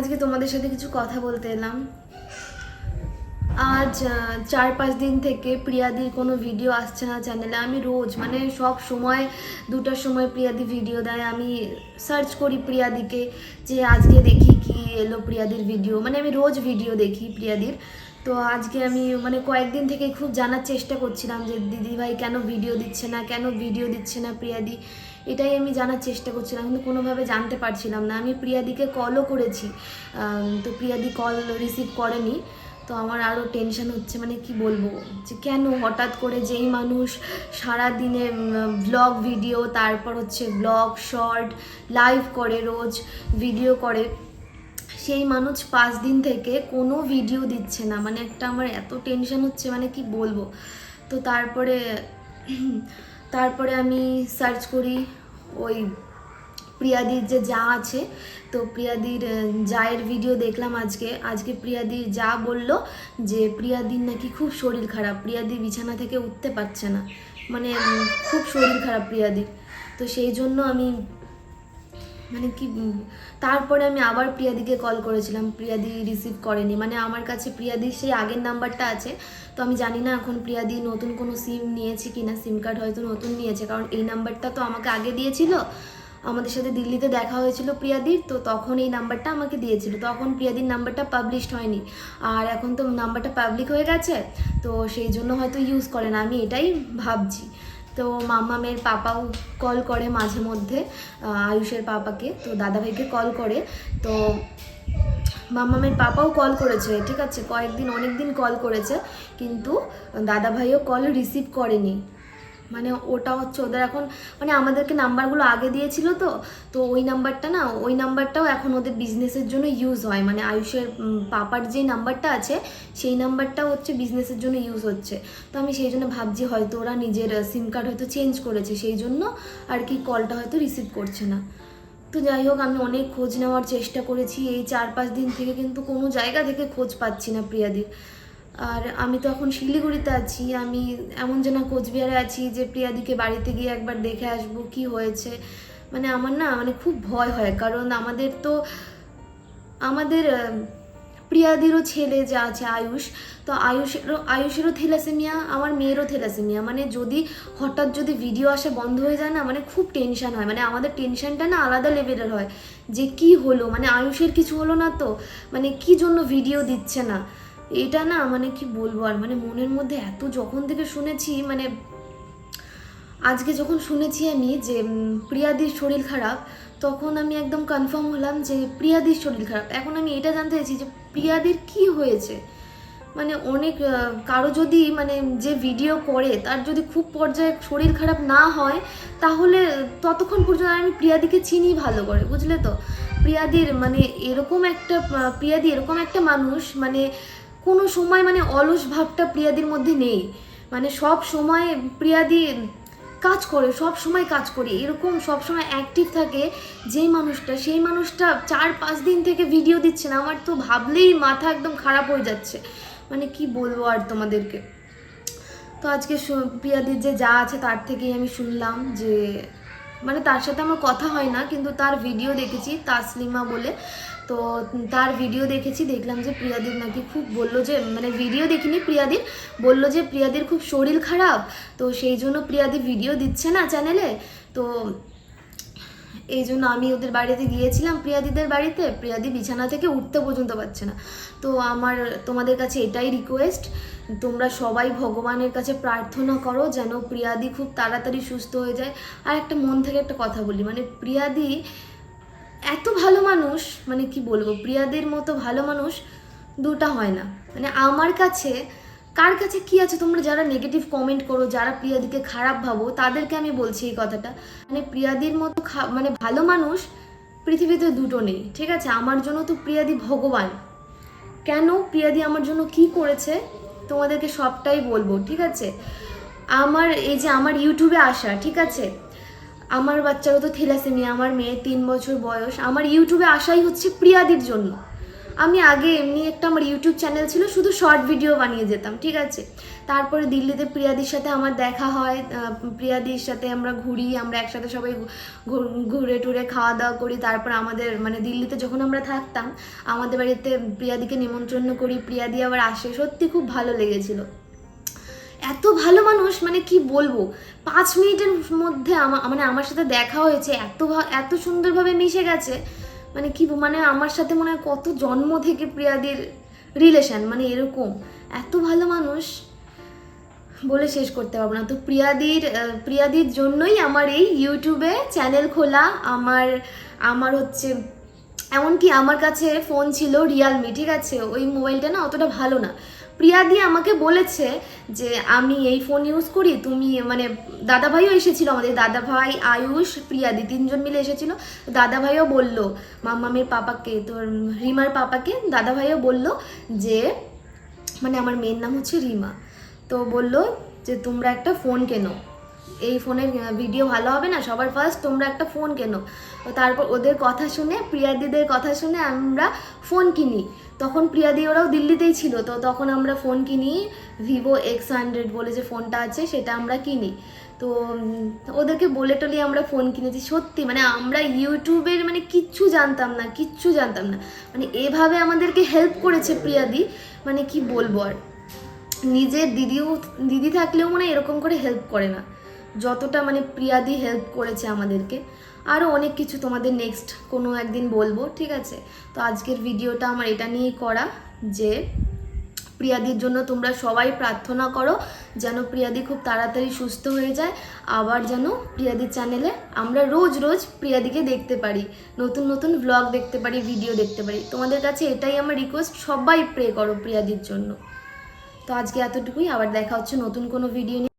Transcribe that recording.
আজকে তোমাদের সাথে কিছু কথা বলতে এলাম। আজ চার পাঁচ দিন থেকে প্রিয়াদির কোনো ভিডিও আসছে না চ্যানেলে আমি রোজ মানে সব সময়, দুটার সময় প্রিয়াদি ভিডিও দেয়। আমি সার্চ করি প্রিয়াদিকে যে আজকে দেখি কি এলো প্রিয়াদির ভিডিও মানে আমি রোজ ভিডিও দেখি প্রিয়াদির। তো আজকে আমি মানে কয়েকদিন থেকে খুব জানার চেষ্টা করছিলাম যে দিদি ভাই কেন ভিডিও দিচ্ছে না? কেন ভিডিও দিচ্ছে না প্রিয়াদি? এটাই আমি জানার চেষ্টা করছিলাম, কিন্তু কোনোভাবে জানতে পারছিলাম না। আমি প্রিয়াদিকে কলও করেছি। তো প্রিয়াদি কল রিসিভ করেনি। তো আমার আরও টেনশন হচ্ছে মানে কি বলব? যে কেন হঠাৎ করে যেই মানুষ সারা দিনে ব্লগ ভিডিও তারপর হচ্ছে ব্লগ শর্ট লাইভ করে, রোজ ভিডিও করে, সেই মানুষ পাঁচ দিন থেকে কোনো ভিডিও দিচ্ছে না। মানে একটা আমার এত টেনশন হচ্ছে মানে কি বলব? তো তারপরে তারপরে আমি সার্চ করি ওই প্রিয়াদির যে যা আছে, তো প্রিয়াদির জায়ের ভিডিও দেখলাম আজকে। আজকে প্রিয়াদির যা বলল যে প্রিয়াদির নাকি খুব শরীর খারাপ, প্রিয়াদি বিছানা থেকে উঠতে পারছে না। মানে খুব শরীর খারাপ প্রিয়াদির। তো সেই জন্য আমি মানে কি তারপরে আমি আবার প্রিয়াদিকে কল করেছিলাম। প্রিয়াদি রিসিভ করেনি। মানে আমার কাছে প্রিয়াদির সেই আগের নাম্বারটা আছে তো আমি জানি না এখন প্রিয়াদি নতুন কোনো সিম নিয়েছে কিনা সিম কার্ড হয়তো নতুন নিয়েছে, কারণ এই নাম্বারটা তো আমাকে আগে দিয়েছিল। আমাদের সাথে দিল্লিতে দেখা হয়েছিল প্রিয়াদির, তো তখন এই নাম্বারটা আমাকে দিয়েছিল। তখন প্রিয়াদির নাম্বারটা পাবলিশড হয়নি। আর এখন তো নাম্বারটা পাবলিক হয়ে গেছে, তো সেই জন্য হয়তো ইউজ করে না। আমি এটাই ভাবছি। তো মামামের পাপাও কল করে মাঝে মধ্যে আয়ুষের পাপাকে, তো দাদাভাইকে কল করে। তো মামামের পাপাও কল করেছে, ঠিক আছে? কয়েকদিন অনেক দিন কল করেছে, কিন্তু দাদাভাইও কল রিসিভ করেনি। মানে ওটা হচ্ছে ওদের এখন মানে আমাদেরকে নাম্বারগুলো আগে দিয়েছিল তো তো ওই নাম্বারটা না, ওই নাম্বারটাও এখন ওদের বিজনেসের জন্য ইউজ হয়। মানে আয়ুষের পাপার যে নাম্বারটা আছে, সেই নাম্বারটা হচ্ছে বিজনেসের জন্য ইউজ হচ্ছে। তো আমি সেই জন্য ভাবছি হয়তো ওরা নিজের সিম কার্ড হয়তো চেঞ্জ করেছে, সেই জন্য আর কি কলটা হয়তো রিসিভ করছে না। তো যাই হোক, আমি অনেক খোঁজ নেওয়ার চেষ্টা করেছি। এই চার পাঁচ দিন থেকে কিন্তু কোনো জায়গা থেকে খোঁজ পাচ্ছি না প্রিয়াদির। আর আমি তো এখন শিলিগুড়িতে আছি। আমি এমন যেন কোচবিহারে আছি যে প্রিয়াদিকে বাড়িতে গিয়ে একবার দেখে আসব কি হয়েছে। মানে আমার না মানে খুব ভয় হয়। কারণ আমাদের তো, আমাদের প্রিয়াদিরও ছেলে যা আছে, আয়ুষ। তো আয়ুষেরও আয়ুষেরও থ্যালাসেমিয়া, আমার মেয়েরও থ্যালাসেমিয়া। মানে যদি হঠাৎ যদি ভিডিও আসা, বন্ধ হয়ে যায় না মানে খুব টেনশন হয়। মানে আমাদের টেনশনটা না আলাদা লেভেলের হয়, যে কি হলো? মানে আয়ুষের কিছু হলো না তো? মানে কি জন্য ভিডিও দিচ্ছে না? এটা না মানে কি বলব আর? মানে মনের মধ্যে এত যখন থেকে শুনেছি মানে আজকে যখন শুনেছি আমি যে প্রিয়াদির শরীর খারাপ, তখন আমি একদম কনফার্ম হলাম যে, প্রিয়াদির শরীর খারাপ। এখন আমি এটা জানতে চাইছি যে প্রিয়াদির কি হয়েছে? মানে অনেক কারও যদি মানে যে ভিডিও করে, তার যদি খুব পর্যায়ে শরীর খারাপ না হয়, তাহলে ততক্ষণ পর্যন্ত আমি প্রিয়াদিকে চিনি ভালো করে, বুঝলে তো? প্রিয়াদির মানে এরকম একটা প্রিয়াদি এরকম একটা মানুষ মানে কোনো সময় মানে অলস ভাবটা প্রিয়াদির মধ্যে নেই। মানে সব সময় প্রিয়াদি কাজ করে, সব সময় কাজ করে। এরকম সব সময় অ্যাক্টিভ থাকে যেই মানুষটা, সেই মানুষটা চার পাঁচ দিন থেকে ভিডিও দিচ্ছে না। আমার তো ভাবলেই মাথা একদম খারাপ হয়ে যাচ্ছে। মানে কি বলব আর তোমাদেরকে? তো আজকে প্রিয়াদির যে যা আছে তার থেকেই আমি শুনলাম যে মানে তার সাথে আমার কথা হয় না, কিন্তু তার ভিডিও দেখেছি, তাসলিমা বলে। তো তার ভিডিও দেখেছি, দেখলাম যে প্রিয়াদির নাকি খুব বলল যে মানে ভিডিও দেখিনি প্রিয়াদির, বলল যে প্রিয়াদির খুব শরীর খারাপ, তো সেই জন্য প্রিয়াদি ভিডিও দিচ্ছে না চ্যানেলে তো এই জন্য আমি ওদের বাড়িতে গিয়েছিলাম প্রিয়াদিদের বাড়িতে, প্রিয়াদি বিছানা থেকে উঠতে পর্যন্ত পারছে না। তো আমার, তোমাদের কাছে এটাই রিকোয়েস্ট তোমরা সবাই ভগবানের কাছে প্রার্থনা করো যেন প্রিয়াদি খুব তাড়াতাড়ি সুস্থ হয়ে যায়। আর একটা মন থেকে একটা কথা বলি মানে প্রিয়াদি এত মানুষ মানে কি বলব, প্রিয়াদের মতো ভালো মানুষ দুটা হয় না। মানে আমার কাছে, কার কাছে কি আছে? তোমরা যারা নেগেটিভ কমেন্ট করো, যারা প্রিয়াদিকে খারাপ ভাবো, তাদেরকে আমি বলছি এই কথাটা। মানে প্রিয়াদির মতো মানে ভালো মানুষ পৃথিবীতে দুটো নেই, ঠিক আছে? আমার জন্য তো প্রিয়াদি ভগবান। কেন? প্রিয়াদি আমার জন্য কি করেছে? তোমাদেরকে সবটাই বলব, ঠিক আছে? আমার, এই যে আমার ইউটিউবে আসা, ঠিক আছে? আমার বাচ্চারও তো থ্যালাসেমিয়া, আমার মেয়ে তিন বছর বয়স। আমার ইউটিউবে আসাই হচ্ছে প্রিয়াদির জন্য। আমি আগে এমনি একটা আমার ইউটিউব চ্যানেল ছিল, শুধু শর্ট ভিডিও বানিয়ে যেতাম, ঠিক আছে? তারপরে দিল্লিতে প্রিয়াদির সাথে আমার দেখা হয় প্রিয়াদির সাথে আমরা ঘুরি, আমরা একসাথে সবাই ঘুরে টুরে খাওয়া দাওয়া করি। তারপর আমাদের মানে দিল্লিতে যখন আমরা থাকতাম, আমাদের বাড়িতে প্রিয়াদিকে নিমন্ত্রণ করি, প্রিয়াদি আবার আসে। সত্যি খুব ভালো লেগেছিল। এত ভালো মানুষ মানে কি বলব? পাঁচ মিনিটের মধ্যে আমার মানে আমার সাথে দেখা হয়েছে, এত এত সুন্দরভাবে মিশে গেছে। মানে কি মানে আমার সাথে মনে হয় কত জন্ম থেকে প্রিয়াদির রিলেশন মানে এরকম। এত ভালো মানুষ বলে শেষ করতে পারব না। তো প্রিয়াদির প্রিয়াদির জন্যই আমার এই ইউটিউবে চ্যানেল খোলা। আমার আমার হচ্ছে এমনকি আমার কাছে ফোন ছিল রিয়ালমি ঠিক আছে? ওই মোবাইলটা না অতটা ভালো না। প্রিয়াদি আমাকে বলেছে যে, আমি এই ফোন ইউজ করি, তুমি মানে দাদাভাইও এসেছিল আমাদের, দাদাভাই, আয়ুষ প্রিয়াদি তিনজন মিলে এসেছিল। দাদাভাইও বলল মাম্মামের পাপাকে, তোর রিমার পাপাকে? দাদাভাইও বলল যে মানে আমার মেয়ের নাম হচ্ছে রিমা। তো বলল যে, তোমরা একটা ফোন কেনো। এই ফোনের ভিডিও ভালো হবে না? সবার ফার্স্ট তোমরা একটা ফোন কেনো। তো তারপর ওদের কথা শুনে, প্রিয়াদিদের কথা শুনে আমরা ফোন কিনি। তখন প্রিয়াদি ওরাও দিল্লিতেই ছিল, তো তখন আমরা ফোন কিনি ভিভো এক্স হান্ড্রেড বলে যে ফোনটা আছে, সেটা আমরা কিনি। তো ওদেরকে বলে টলে আমরা ফোন কিনেছি। সত্যি মানে আমরা ইউটিউবের মানে কিচ্ছু জানতাম না, কিচ্ছু জানতাম না। মানে এভাবে আমাদেরকে হেল্প করেছে প্রিয়াদি মানে কি বলব আর। নিজের দিদিও, দিদি থাকলেও মানে এরকম করে হেল্প করে না। যতটা মানে প্রিয়াদি হেল্প করেছে আমাদেরকে। আরও অনেক কিছু তোমাদের নেক্সট কোনো একদিন বলব, ঠিক আছে? তো আজকের ভিডিওটা আমার এটা নিয়েই করা যে, প্রিয়াদির জন্য তোমরা সবাই প্রার্থনা করো যেন প্রিয়াদি খুব তাড়াতাড়ি সুস্থ হয়ে যায়। আবার যেন প্রিয়াদির চ্যানেলে আমরা রোজ রোজ প্রিয়াদিকে দেখতে পারি। নতুন নতুন ব্লগ দেখতে পারি ভিডিও দেখতে পারি। তোমাদের কাছে এটাই আমার রিকোয়েস্ট সবাই প্রে করো প্রিয়াদির জন্য। তো আজকে এতটুকুই, আবার দেখা হচ্ছে নতুন কোনো ভিডিও নিয়ে।